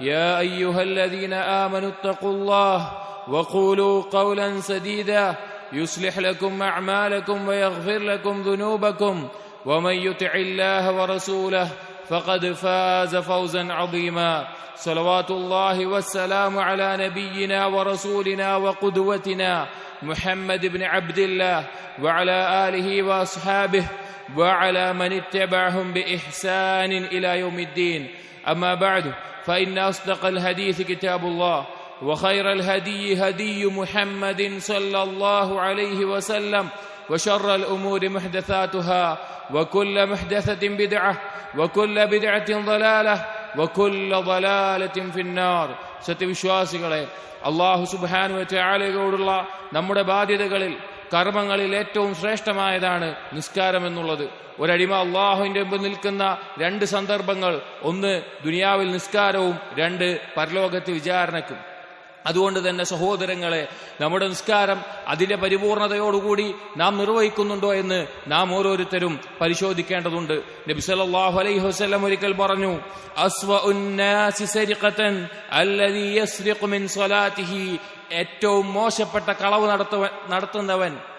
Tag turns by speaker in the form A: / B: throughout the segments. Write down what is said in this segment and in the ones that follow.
A: يا أيها الذين آمنوا اتقوا الله وقولوا قولا سديدا يصلح لكم أعمالكم ويغفر لكم ذنوبكم ومن يطع الله ورسوله فقد فاز فوزا عظيما صلوات الله والسلام على نبينا ورسولنا وقدوتنا محمد بن عبد الله وعلى آله وأصحابه وعلى من اتبعهم بإحسان إلى يوم الدين. أما بعد فإن أصدق الحديث كتاب الله وخير الهدي هدي محمد صلى الله عليه وسلم وشر الأمور محدثاتها وكل محدثة بدعة وكل بدعة ضلالة وكل ضلالة في النار സത്യവിശ്വാസികളെ അള്ളാഹു സുബാനു ചാലയോടുള്ള നമ്മുടെ ബാധ്യതകളിൽ കർമ്മങ്ങളിൽ ഏറ്റവും ശ്രേഷ്ഠമായതാണ് നിസ്കാരം എന്നുള്ളത് ഒരടിമ അള്ളാഹുവിന്റെ മുമ്പ് നിൽക്കുന്ന രണ്ട് സന്ദർഭങ്ങൾ ഒന്ന് ദുനിയാവിൽ നിസ്കാരവും രണ്ട് പരലോകത്ത് വിചാരണക്കും അതുകൊണ്ട് തന്നെ സഹോദരങ്ങളെ നമ്മുടെ നിസ്കാരം അതിന്റെ പരിപൂർണതയോടുകൂടി നാം നിർവഹിക്കുന്നുണ്ടോ എന്ന് നാം ഓരോരുത്തരും പരിശോധിക്കേണ്ടതുണ്ട്. നബി സല്ലല്ലാഹു അലൈഹി വസ്ലം ഒരിക്കൽ പറഞ്ഞു ഏറ്റവും മോശപ്പെട്ട കളവ് നടത്തുന്നവൻ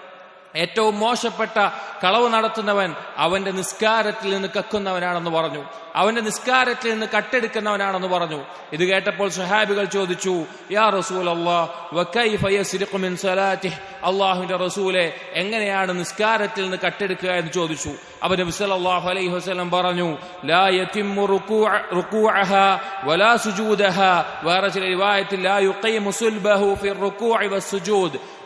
A: ഏറ്റവും മോശപ്പെട്ട കളവ് നടത്തുന്നവൻ അവന്റെ നിസ്കാരത്തിൽ നിന്ന് കക്കുന്നവനാണെന്ന് പറഞ്ഞു. അവന്റെ നിസ്കാരത്തിൽ നിന്ന് കട്ടെടുക്കുന്നവനാണെന്ന് പറഞ്ഞു. ഇത് കേട്ടപ്പോൾ സഹാബികൾ ചോദിച്ചു യാ റസൂൽ അള്ളാഹുവിന്റെ റസൂലെ എങ്ങനെയാണ് നിസ്കാരത്തിൽ നിന്ന് കട്ടെടുക്കുക എന്ന് ചോദിച്ചു. അവൻ അലൈഹി വസ്ലം പറഞ്ഞു വേറെ ചില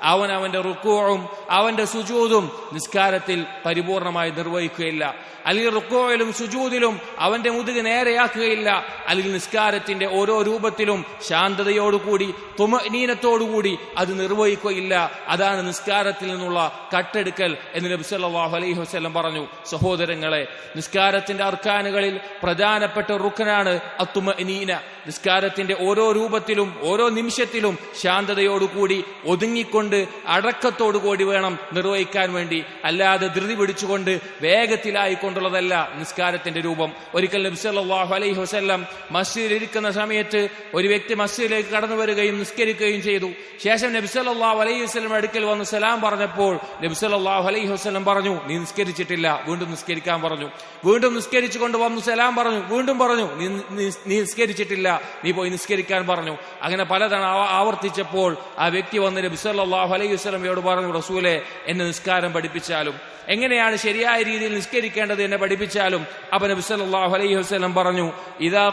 A: അവൻ അവന്റെ റുക്കോവും അവന്റെ സുജൂതും നിസ്കാരത്തിൽ പരിപൂർണമായി നിർവഹിക്കുകയില്ല. അല്ലെങ്കിൽ റുക്കോയിലും സുജൂതിലും അവന്റെ മുതുക് നേരെയാക്കുകയില്ല. അല്ലെങ്കിൽ നിസ്കാരത്തിന്റെ ഓരോ രൂപത്തിലും ശാന്തതയോടുകൂടി തുമനീനത്തോടുകൂടി അത് നിർവഹിക്കുകയില്ല. അതാണ് നിസ്കാരത്തിൽ നിന്നുള്ള കട്ടെടുക്കൽ എന്ന് നബി സല്ലല്ലാഹു അലൈഹി വസല്ലം പറഞ്ഞു. സഹോദരങ്ങളെ നിസ്കാരത്തിന്റെ അർക്കാനുകളിൽ പ്രധാനപ്പെട്ട റുക്കനാണ് അത്തുമനീന നിസ്കാരത്തിന്റെ ഓരോ രൂപത്തിലും ഓരോ നിമിഷത്തിലും ശാന്തതയോടുകൂടി ഒതുങ്ങിക്കൊണ്ട് അടക്കത്തോടുകൂടി വേണം നിർവഹിക്കാൻ വേണ്ടി. അല്ലാതെ ധൃതി പിടിച്ചുകൊണ്ട് വേഗത്തിലായിക്കൊണ്ടുള്ളതല്ല നിസ്കാരത്തിന്റെ രൂപം. ഒരിക്കൽ നബ്സല്ലാഹു അലൈഹി വസ്ല്ലാം മസ്ജിദിൽ ഇരിക്കുന്ന സമയത്ത് ഒരു വ്യക്തി മസ്ജിദിലേക്ക് കടന്നു വരികയും നിസ്കരിക്കുകയും ചെയ്തു. ശേഷം നബ്സല്ലാഹു അലൈഹി വസ്ലം അടുക്കൽ വന്ന് സലാം പറഞ്ഞപ്പോൾ നബ്സല്ലാഹു അലൈഹി വസ്ലം പറഞ്ഞു നീ നിസ്കരിച്ചിട്ടില്ല. വീണ്ടും നിസ്കരിക്കാൻ പറഞ്ഞു. വീണ്ടും നിസ്കരിച്ചുകൊണ്ട് വന്നു സലാം പറഞ്ഞു. വീണ്ടും പറഞ്ഞു നീ നിസ്കരിച്ചിട്ടില്ല. നീ പോയി നിസ്കരിക്കാൻ പറഞ്ഞു. അങ്ങനെ പലതവണ ആവർത്തിച്ചപ്പോൾ ആ വ്യക്തി വന്ന് നബി സല്ലല്ലാഹു അലൈഹി വസ്ലമയോട് പറഞ്ഞു റസൂലെ എന്നെ നിസ്കാരം പഠിപ്പിച്ചാലും. എങ്ങനെയാണ് ശരിയായ രീതിയിൽ നിസ്കരിക്കേണ്ടത് എന്നെ പഠിപ്പിച്ചാലും? അപ്പൊ നബി സല്ലല്ലാഹു അലൈഹി വസ്ലം പറഞ്ഞു ഇതാ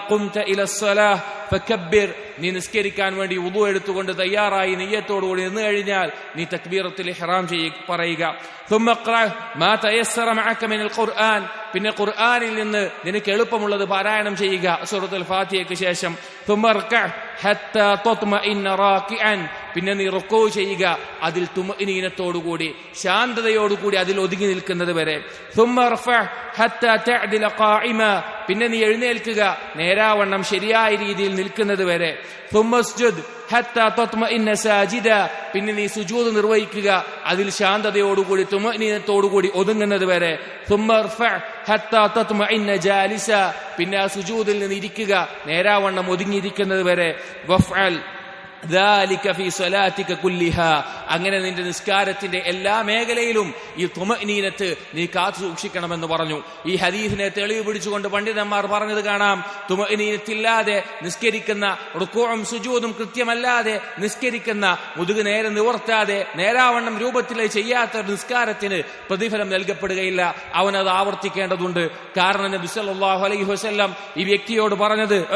A: ഫകബ്ബിർ നീ നിസ്കരിക്കാൻ വേണ്ടി ഉദു എടുത്തുകൊണ്ട് തയ്യാറായി നെയ്യത്തോടുകൂടി നിന്ന് കഴിഞ്ഞാൽ നീ തക്ബീറത്തിൽ ഹെറാം ചെയ്യ പറയുക. പിന്നെ ഖുർആാനിൽ നിന്ന് നിനക്ക് എളുപ്പമുള്ളത് പാരായണം ചെയ്യുക. സുഹൃത്തുൽ ഫാത്തിയക്ക് ശേഷം. പിന്നെ നീ റൊക്കോ ചെയ്യുക. അതിൽ തുമനീനത്തോടുകൂടി ശാന്തതയോടുകൂടി അതിൽ ഒതുങ്ങി നിൽക്കുന്നത് വരെ. പിന്നെ നീ എഴുന്നേൽക്കുക. നേരാവണ്ണം ശരിയായ രീതിയിൽ നിൽക്കുന്നത് വരെ. പിന്നെ നീ സുജൂത് നിർവഹിക്കുക. അതിൽ ശാന്തതയോടുകൂടി തുമനീനത്തോടുകൂടി ഒതുങ്ങുന്നത് വരെ. പിന്നെ ആ സുജൂതിൽ നിന്ന് ഇരിക്കുക. നേരാവണ്ണം ഒതുങ്ങിയിരിക്കുന്നത് വരെ.
B: അങ്ങനെ നിന്റെ നിസ്കാരത്തിന്റെ എല്ലാ മേഖലയിലും ഈ തുമനീനത്ത് നീ കാത്തു സൂക്ഷിക്കണമെന്ന് പറഞ്ഞു. ഈ ഹദീഫിനെ തെളിവ് പിടിച്ചുകൊണ്ട് പണ്ഡിതന്മാർ പറഞ്ഞത് കാണാം. തുമനീനത്തില്ലാതെ നിസ്കരിക്കുന്ന റുക്കോവും സുജൂതും കൃത്യമല്ലാതെ നിസ്കരിക്കുന്ന മുതുകു നേരെ നിവർത്താതെ നേരാവണ്ണം രൂപത്തിലെ ചെയ്യാത്ത നിസ്കാരത്തിന് പ്രതിഫലം നൽകപ്പെടുകയില്ല. അവനത് ആവർത്തിക്കേണ്ടതുണ്ട്. കാരണം നബി സല്ലല്ലാഹു അലൈഹി വസല്ലം ഈ വ്യക്തിയോട് പറഞ്ഞത്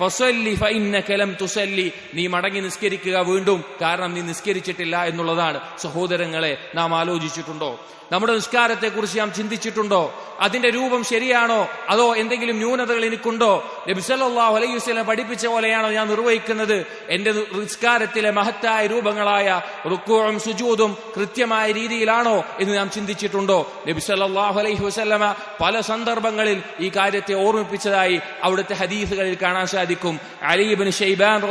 B: ഫസല്ലി ഫഇന്നക ലം തുസല്ലി. നീ മടങ്ങി നിസ്കരിക്കുക വീണ്ടും. കാരണം നീ നിസ്കരിച്ചിട്ടില്ല എന്നുള്ളതാണ്. സഹോദരങ്ങളെ നാം ആലോചിച്ചിട്ടുണ്ടോ? നമ്മുടെ നിസ്കാരത്തെക്കുറിച്ച് നാം ചിന്തിച്ചിട്ടുണ്ടോ? അതിന്റെ രൂപം ശരിയാണോ? അതോ എന്തെങ്കിലും ന്യൂനതകൾ എനിക്കുണ്ടോ? നബിസല്ലാഹു അലൈഹി വസല്ലം പഠിപ്പിച്ച പോലെയാണോ ഞാൻ നിർവഹിക്കുന്നത്? എന്റെ നിസ്കാരത്തിലെ മഹത്തായ രൂപങ്ങളായ റുക്കുവും സുജൂതും കൃത്യമായ രീതിയിലാണോ എന്ന് നാം ചിന്തിച്ചിട്ടുണ്ടോ? നബിസല്ലാഹു അലൈഹി വസല്ലമ പല സന്ദർഭങ്ങളിൽ ഈ കാര്യത്തെ ഓർമ്മിപ്പിച്ചതായി അവിടുത്തെ ഹദീസുകളിൽ കാണാൻ സാധിക്കും. അലീബിൻ ഷെയ്ബാൻ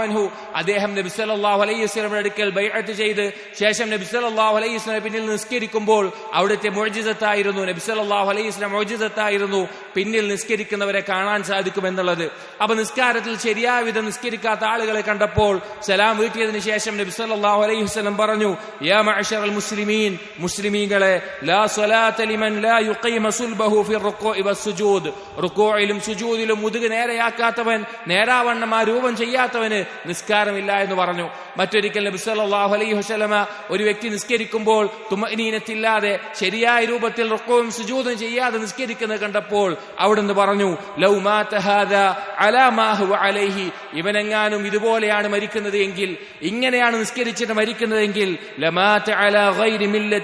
B: അൻഹു അദ്ദേഹം നബിസല്ലാഹു അലൈഹി വസല്ലമയുടെ അടുക്കൽ ബൈഅത്ത് ചെയ്ത് ശേഷം നബിസല്ലാഹു അലൈഹി വസല്ലം പിന്നിൽ നിസ്കരിക്കുമ്പോൾ അവിടുത്തെ മുഅ്ജിസത്തായിരുന്നു നബി സല്ലല്ലാഹു അലൈഹി വസല്ലം മുഅ്ജിസത്തായിരുന്നു പിന്നിൽ നിസ്കരിക്കുന്നവരെ കാണാൻ സാധിക്കും എന്നുള്ളത്. അപ്പൊ നിസ്കാരത്തിൽ ശരിയായ വിധം നിസ്കരിക്കാത്ത ആളുകളെ കണ്ടപ്പോൾ സലാം വീട്ടിയതിന് ശേഷം നബി സല്ലല്ലാഹു അലൈഹി വസല്ലം പറഞ്ഞു യാ മുസ്ലിമീൻ മുസ്ലിമീങ്ങളെ ലാ ലിമൻ ലാ സുൽബഹു മുതുക് നേരെയാക്കാത്തവൻ നേരാവണ്ണം ആ രൂപം ചെയ്യാത്തവന് നിസ്കാരമില്ല എന്ന് പറഞ്ഞു. മറ്റൊരിക്കൽ നബി സല്ലല്ലാഹു അലൈഹി വസല്ലമ ഒരു വ്യക്തി നിസ്കരിക്കുമ്പോൾ തുമനീനത്തില്ലാതെ ശരിയായ രൂപത്തിൽ റുക്കവും സുജൂതും ചെയ്യാതെ നിസ്കരിക്കുന്നത് കണ്ടപ്പോൾ അവിടുന്ന് പറഞ്ഞു അലൈഹി. ഇവനെങ്ങാനും ഇതുപോലെയാണ് മരിക്കുന്നത് എങ്കിൽ ഇങ്ങനെയാണ് നിസ്കരിച്ചിട്ട് മരിക്കുന്നതെങ്കിൽ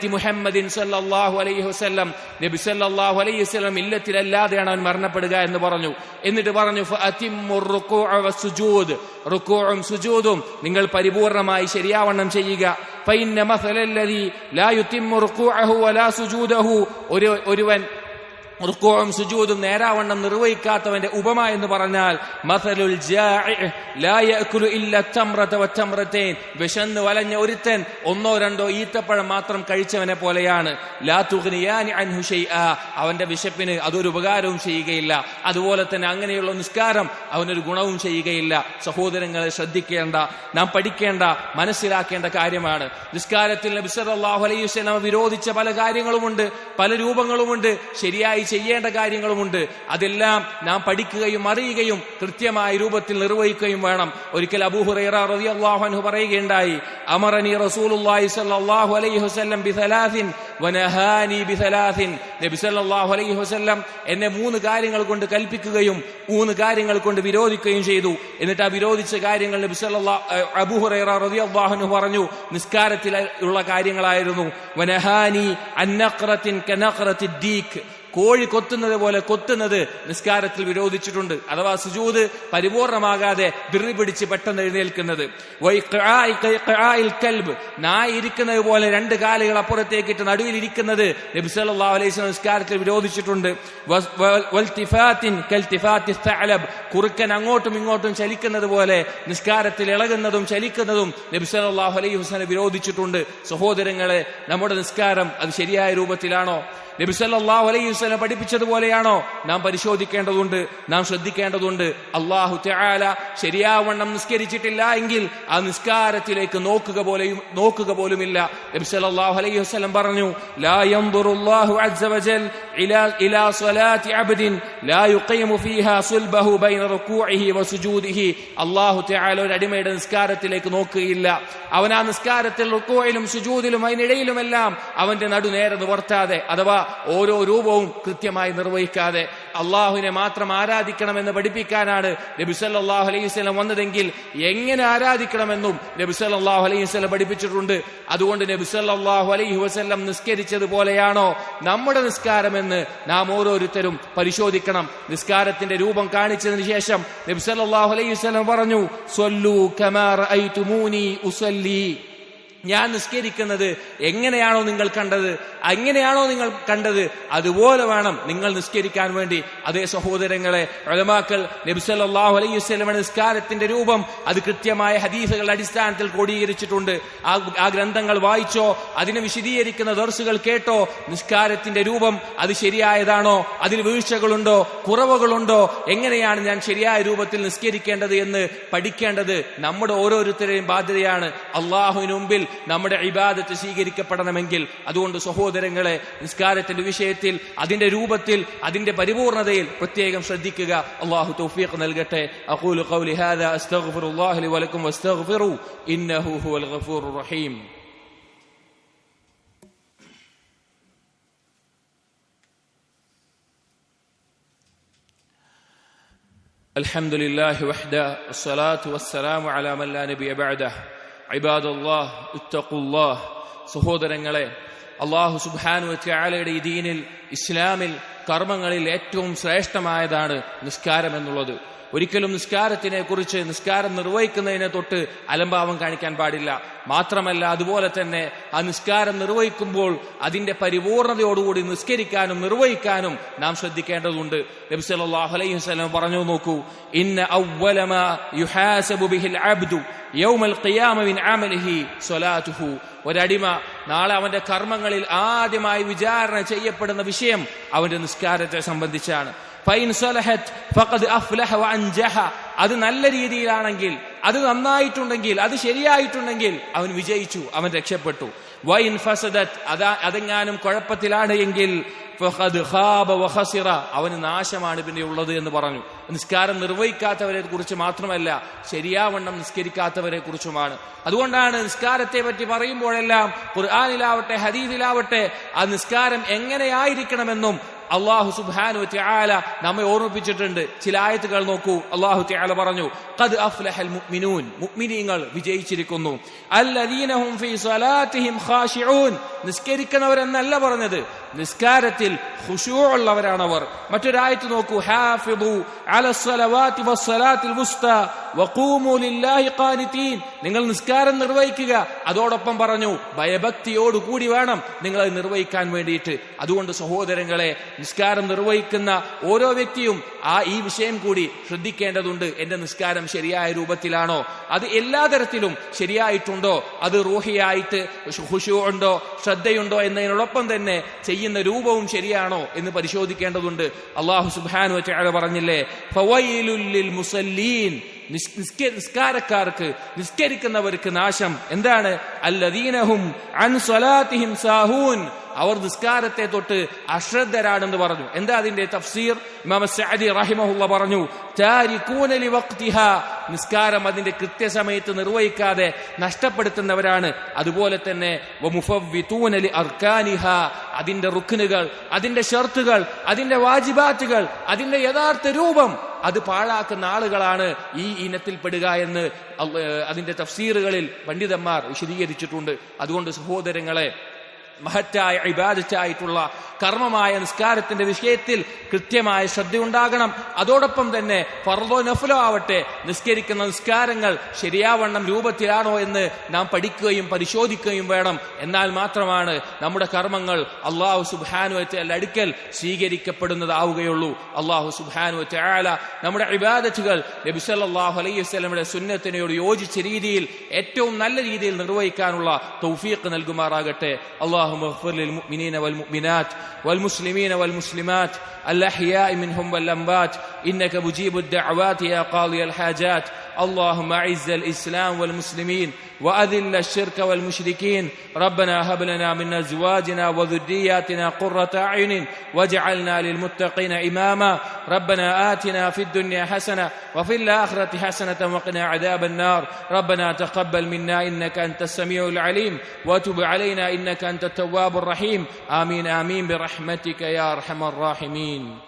B: മുഹമ്മദിൻ സല്ലല്ലാഹു അലൈഹി വസല്ലം. നബി സല്ലല്ലാഹു അലൈഹി വസല്ലം ഇല്ലത്തിലല്ലാതെയാണ് അവൻ മരണപ്പെടുക എന്ന് പറഞ്ഞു. എന്നിട്ട് പറഞ്ഞു വസ്സുജൂദ് റുകൂഉം സുജൂദും നിങ്ങൾ പരിപൂർണമായി ശരിയാവണ്ണം ചെയ്യുക. ഫൈന്ന മസലല്ലദി ലാ യുതിമ്മു റുകൂഅഹു വലാ സുജൂദഹു ഒരു ഒരുവൻ റുക്കോവും സുജൂദും നേരാവണ്ണം നിർവഹിക്കാത്തവന്റെ ഉപമ എന്ന് പറഞ്ഞാൽ മസലുൽ വിശന്ന് വലഞ്ഞ ഒരുത്തൻ ഒന്നോ രണ്ടോ ഈത്തപ്പഴം മാത്രം കഴിച്ചവനെ പോലെയാണ്. അവന്റെ വിശപ്പിന് അതൊരു ഉപകാരവും ചെയ്യുകയില്ല. അതുപോലെ തന്നെ അങ്ങനെയുള്ള നിസ്കാരം അവനൊരു ഗുണവും ചെയ്യുകയില്ല. സഹോദരങ്ങളെ ശ്രദ്ധിക്കേണ്ട നാം പഠിക്കേണ്ട മനസ്സിലാക്കേണ്ട കാര്യമാണ്. നിസ്കാരത്തിൽ അലൈഹി വിരോധിച്ച പല കാര്യങ്ങളുമുണ്ട് പല രൂപങ്ങളുമുണ്ട്. ശരിയായി ചെയ്യേണ്ട കാര്യങ്ങളുമുണ്ട്. അതെല്ലാം നാം പഠിക്കുകയും അറിയുകയും കൃത്യമായ രൂപത്തിൽ നിർവഹിക്കുകയും വേണം. ഒരിക്കൽ അബൂഹുറൈറ പറയുകയുണ്ടായി അമറനി സ്വല്ലല്ലാഹു അലൈഹി വസല്ലം വനഹാനി നബി അലൈഹി വസല്ലം എന്നെ മൂന്ന് കാര്യങ്ങൾ കൊണ്ട് കൽപ്പിക്കുകയും മൂന്ന് കാര്യങ്ങൾ കൊണ്ട് വിരോധിക്കുകയും ചെയ്തു. എന്നിട്ട് ആ വിരോധിച്ച കാര്യങ്ങൾ നബി അബൂഹുറൈറ പറഞ്ഞു. നിസ്കാരത്തിലുള്ള കാര്യങ്ങളായിരുന്നു വനഹാനി കോഴി കൊത്തുന്നത് പോലെ കൊത്തുന്നത് നിസ്കാരത്തിൽ വിരോധിച്ചിട്ടുണ്ട്. അഥവാ സുജൂത് പരിപൂർണമാകാതെ ബിറി പിടിച്ച് പെട്ടെന്ന് എഴുന്നേൽക്കുന്നത്. നായ ഇരിക്കുന്നത് പോലെ രണ്ട് കാലുകൾ അപ്പുറത്തേക്കിട്ട് നടുവിൽ ഇരിക്കുന്നത് അലൈഹി നിസ്കാരത്തിൽ വിരോധിച്ചിട്ടുണ്ട്. കുറുക്കൻ അങ്ങോട്ടും ഇങ്ങോട്ടും ചലിക്കുന്നത് പോലെ നിസ്കാരത്തിൽ ഇളകുന്നതും ചലിക്കുന്നതും നബി സല്ലല്ലാഹു അലൈഹി വസല്ലം വിരോധിച്ചിട്ടുണ്ട്. സഹോദരങ്ങളെ നമ്മുടെ നിസ്കാരം അത് ശരിയായ രൂപത്തിലാണോ? നബി സല്ലല്ലാഹു അലൈഹി വസ്ലം പഠിപ്പിച്ചതുപോലെയാണോ? നാം പരിശോധിക്കേണ്ടതുണ്ട് നാം ശ്രദ്ധിക്കേണ്ടതുണ്ട്. അള്ളാഹു ത്യാല ശരിയാവണ്ണം നിസ്കരിച്ചിട്ടില്ല എങ്കിൽ ആ നിസ്കാരത്തിലേക്ക് നോക്കുക പോലെയും നോക്കുക പോലുമില്ല. നബി സല്ലല്ലാഹു അലൈഹി വസ്ലം പറഞ്ഞു ലാ ഇലാ ഇലാ സ്വലാത്തി അബ്ദിൻ ലാ യുഖീമു ഫീഹാ സുൽബഹു ബൈന റുകൂഇഹി വസുജൂദിഹി അള്ളാഹു തആല ഒരു അടിമയുടെ നിസ്കാരത്തിലേക്ക് നോക്കുകയില്ല. അവൻ ആ നിസ്കാരത്തിൽ റുക്കൂയിലും സുജൂദിലും അതിനിടയിലുമെല്ലാം അവന്റെ നടു നേരെ നിവർത്താതെ അഥവാ ഓരോ രൂപവും കൃത്യമായി നിർവഹിക്കാതെ അള്ളാഹുവിനെ മാത്രം ആരാധിക്കണമെന്ന് പഠിപ്പിക്കാനാണ് നബി സല്ലല്ലാഹു അലൈഹി സ്വലം വന്നതെങ്കിൽ എങ്ങനെ ആരാധിക്കണമെന്നും നബി സല്ലല്ലാഹു അലൈഹി വസല്ലം പഠിപ്പിച്ചിട്ടുണ്ട്. അതുകൊണ്ട് നബി സല്ലല്ലാഹു അലൈഹി വസല്ലം നിസ്കരിച്ചതുപോലെയാണോ നമ്മുടെ നിസ്കാരമെന്ന് നാം ഓരോരുത്തരും പരിശോധിക്കണം. നിസ്കാരത്തിന്റെ രൂപം കാണിച്ചതിന് ശേഷം നബി സല്ലല്ലാഹു അലൈഹി വസല്ലം പറഞ്ഞു സ്വല്ലു കമാ തുമൂനി ഉസല്ലി. ഞാൻ നിസ്കരിക്കുന്നത് എങ്ങനെയാണോ നിങ്ങൾ കണ്ടത് അങ്ങനെയാണോ നിങ്ങൾ കണ്ടത് അതുപോലെ വേണം നിങ്ങൾ നിസ്കരിക്കാൻ വേണ്ടി. അതേ സഹോദരങ്ങളെ ഒലമാക്കൾ നബിസല്ലാഹു അലൈഹി വസ്ലമയുടെ നിസ്കാരത്തിന്റെ രൂപം അത് കൃത്യമായ ഹദീസുകളുടെ അടിസ്ഥാനത്തിൽ ക്രോഡീകരിച്ചിട്ടുണ്ട്. ആ ആ ഗ്രന്ഥങ്ങൾ വായിച്ചോ അതിനെ വിശദീകരിക്കുന്ന ദർസുകൾ കേട്ടോ നിസ്കാരത്തിന്റെ രൂപം അത് ശരിയായതാണോ അതിൽ വീഴ്ചകളുണ്ടോ കുറവുകളുണ്ടോ എങ്ങനെയാണ് ഞാൻ ശരിയായ രൂപത്തിൽ നിസ്കരിക്കേണ്ടത് എന്ന് പഠിക്കേണ്ടത് നമ്മുടെ ഓരോരുത്തരുടെയും ബാധ്യതയാണ്. അള്ളാഹുവിന് മുമ്പിൽ നമ്മുടെ ഇബാദത്ത് സ്വീകരിക്കപ്പെടണമെങ്കിൽ അതുകൊണ്ട് സഹോദരങ്ങളെ നിസ്കാരത്തിന്റെ വിഷയത്തിൽ അതിന്റെ രൂപത്തിൽ അതിന്റെ പരിപൂർണതയിൽ പ്രത്യേകം ശ്രദ്ധിക്കുക അള്ളാഹു തൗഫീഖ് നൽകട്ടെ അഖൂലു ഖൗലി ഹാദാ അസ്തഗ്ഫിറുല്ലാഹി ലി വലക്കും വസ്തഗ്ഫിറു ഇന്നഹു ഹുവൽ ഗഫൂറുർ റഹീം الحمد لله وحده والصلاة والسلام على من لا نبي بعده ഇബാദുല്ലാഹ് ഉത്തഖുല്ലാഹ് സഹോദരങ്ങളെ അള്ളാഹു സുബാനു ചാലയുടെ ഇതീനിൽ ദീനിൽ ഇസ്ലാമിൽ കർമ്മങ്ങളിൽ ഏറ്റവും ശ്രേഷ്ഠമായതാണ് നിസ്കാരം എന്നുള്ളത് ഒരിക്കലും നിസ്കാരത്തിനെ കുറിച്ച് നിസ്കാരം നിർവഹിക്കുന്നതിനെ തൊട്ട് അലംഭാവം കാണിക്കാൻ പാടില്ല. മാത്രമല്ല അതുപോലെ തന്നെ ആ നിസ്കാരം നിർവഹിക്കുമ്പോൾ അതിന്റെ പരിപൂർണതയോടുകൂടി നിസ്കരിക്കാനും നിർവഹിക്കാനും നാം ശ്രദ്ധിക്കേണ്ടതുണ്ട്. നബി സല്ലല്ലാഹു അലൈഹി വസല്ലം പറഞ്ഞു നോക്കൂ ഇന്ന യുഹാസബു ബിഹിൽ അബ്ദു യൗമൽ ഖിയാമ സ്വലാത്തുഹു. ഒരടിമ നാളെ അവന്റെ കർമ്മങ്ങളിൽ ആദ്യമായി വിചാരണ ചെയ്യപ്പെടുന്ന വിഷയം അവന്റെ നിസ്കാരത്തെ സംബന്ധിച്ചാണ്. ഫൈൻ സലഹത്ത് ഫഖദ് അഫ്ലഹ വഅൻജഹ അത് നല്ല രീതിയിലാണെങ്കിൽ അത് നന്നായിട്ടുണ്ടെങ്കിൽ അത് ശരിയായിട്ടുണ്ടെങ്കിൽ അവൻ വിജയിച്ചു അവൻ രക്ഷപ്പെട്ടു. വൈൻ ഫസദത്ത് അതാ അതെങ്ങാനും കുഴപ്പത്തിലാണ് എങ്കിൽ അവന് നാശമാണ് പിന്നെ ഉള്ളത് എന്ന് പറഞ്ഞു. നിസ്കാരം നിർവഹിക്കാത്തവരെ കുറിച്ച് മാത്രമല്ല ശരിയാവണ്ണം നിസ്കരിക്കാത്തവരെ കുറിച്ചുമാണ്. അതുകൊണ്ടാണ് നിസ്കാരത്തെ പറ്റി പറയുമ്പോഴെല്ലാം ഖുർആാനിലാവട്ടെ ഹദീദിലാവട്ടെ ആ നിസ്കാരം എങ്ങനെയായിരിക്കണമെന്നും അള്ളാഹു സുബാനു ത്യാല നമ്മെ ഓർമ്മിപ്പിച്ചിട്ടുണ്ട്. ചില ആയത്തുകൾ നോക്കൂ. അള്ളാഹു ത്യാല പറഞ്ഞു ഖദ് അഫ്ലഹൽ മുഅ്മിനൂൻ. മുഅ്മിനീങ്ങൾ വിജയിച്ചിരിക്കുന്നു. അല്ലദീനഹും ഫീ സ്വലാത്തിഹിം ഖാശിഊൻ നിസ്കരിക്കുന്നവരെന്നല്ല പറഞ്ഞത്. നിസ്കാരത്തിൽ ഖുശൂ ഉള്ളവരാണവർ. മറ്റൊരായത്ത് നോക്കൂ ഹാഫിദു അലസ്സലവാതി വസ്സലാത്തിൽ വുസ്ത. ലില്ലാഹി ഖാനിതീൻ. നിങ്ങൾ നിസ്കാരം നിർവഹിക്കുക. അതോടൊപ്പം പറഞ്ഞു ഭയഭക്തിയോട് കൂടി വേണം നിങ്ങൾ അത് നിർവഹിക്കാൻ വേണ്ടിയിട്ട്. അതുകൊണ്ട് സഹോദരങ്ങളെ നിസ്കാരം നിർവഹിക്കുന്ന ഓരോ വ്യക്തിയും ആ ഈ വിഷയം കൂടി ശ്രദ്ധിക്കേണ്ടതുണ്ട്. എന്റെ നിസ്കാരം ശരിയായ രൂപത്തിലാണോ? അത് എല്ലാ തരത്തിലും ശരിയായിട്ടുണ്ടോ? അത് റൂഹിയായിട്ട് ഉണ്ടോ? ശ്രദ്ധയുണ്ടോ? എന്നതിനോടൊപ്പം തന്നെ ചെയ്യുന്ന രൂപവും ശരിയാണോ എന്ന് പരിശോധിക്കേണ്ടതുണ്ട്. അള്ളാഹു സുബാനു പറഞ്ഞില്ലേ മുസല്ലീൻ. നിസ്കാരക്കാർക്ക് നിസ്കരിക്കുന്നവർക്ക് നാശം. എന്താണ്? അല്ലദീനഹും അൻ സ്വലാത്തിഹിം സാഹൂൻ. അവർ നിസ്കാരത്തെ തൊട്ട് അശ്രദ്ധരാണെന്ന് പറഞ്ഞു. എന്താ അതിന്റെ തഫ്സീർ? സഅദി റഹിമഹുള്ള പറഞ്ഞു നിസ്കാരം അതിന്റെ കൃത്യസമയത്ത് നിർവഹിക്കാതെ നഷ്ടപ്പെടുത്തുന്നവരാണ്. അതുപോലെ തന്നെ അർക്കാനിഹ. അതിന്റെ റുക്നുകൾ അതിന്റെ ഷർത്തുകൾ അതിന്റെ വാജിബാറ്റുകൾ അതിന്റെ യഥാർത്ഥ രൂപം. അത് പാഴാക്കുന്ന ആളുകളാണ് ഈ ഇനത്തിൽപ്പെടുക എന്ന് അതിന്റെ തഫ്സീറുകളിൽ പണ്ഡിതന്മാർ വിശദീകരിച്ചിട്ടുണ്ട്. അതുകൊണ്ട് സഹോദരങ്ങളെ മഹറ്റായ ഇബാദത്തായിട്ടുള്ള കർമ്മമായ നിസ്കാരത്തിന്റെ വിഷയത്തിൽ കൃത്യമായ ശ്രദ്ധയുണ്ടാകണം. അതോടൊപ്പം തന്നെ ഫർദോ നഫലോ ആവട്ടെ നിസ്കരിക്കുന്ന നിസ്കാരങ്ങൾ ശരിയാവണ്ണം രൂപത്തിലാണോ എന്ന് നാം പഠിക്കുകയും പരിശോധിക്കുകയും വേണം. എന്നാൽ മാത്രമാണ് നമ്മുടെ കർമ്മങ്ങൾ അള്ളാഹു സുബാനുവത്തെ അടുക്കൽ സ്വീകരിക്കപ്പെടുന്നതാവുകയുള്ളൂ. അള്ളാഹു സുബാനുവത്തെ ആല നമ്മുടെ ഇബാദത്തുകൾ നബിസല്ലാഹു അലൈഹി വസ്ലമിയുടെ സുന്നത്തിനോട് യോജിച്ച രീതിയിൽ ഏറ്റവും നല്ല രീതിയിൽ നിർവഹിക്കാനുള്ള തൗഫീഖ് നൽകുമാറാകട്ടെ. അള്ളാഹു للمؤمنين والمؤمنات والمسلمين والمسلمات الأحياء منهم والأموات إنك مجيب الدعوات يا قاضي الحاجات اللهم أعز الإسلام والمسلمين وأذل الشرك والمشركين ربنا هب لنا من أزواجنا وذرياتنا قرة أعين واجعلنا للمتقين إماما ربنا آتنا في الدنيا حسنة وفي الآخرة حسنة وقنا عذاب النار ربنا تقبل منا إنك أنت السميع العليم وتب علينا إنك أنت التواب الرحيم آمين آمين برحمتك يا أرحم الراحمين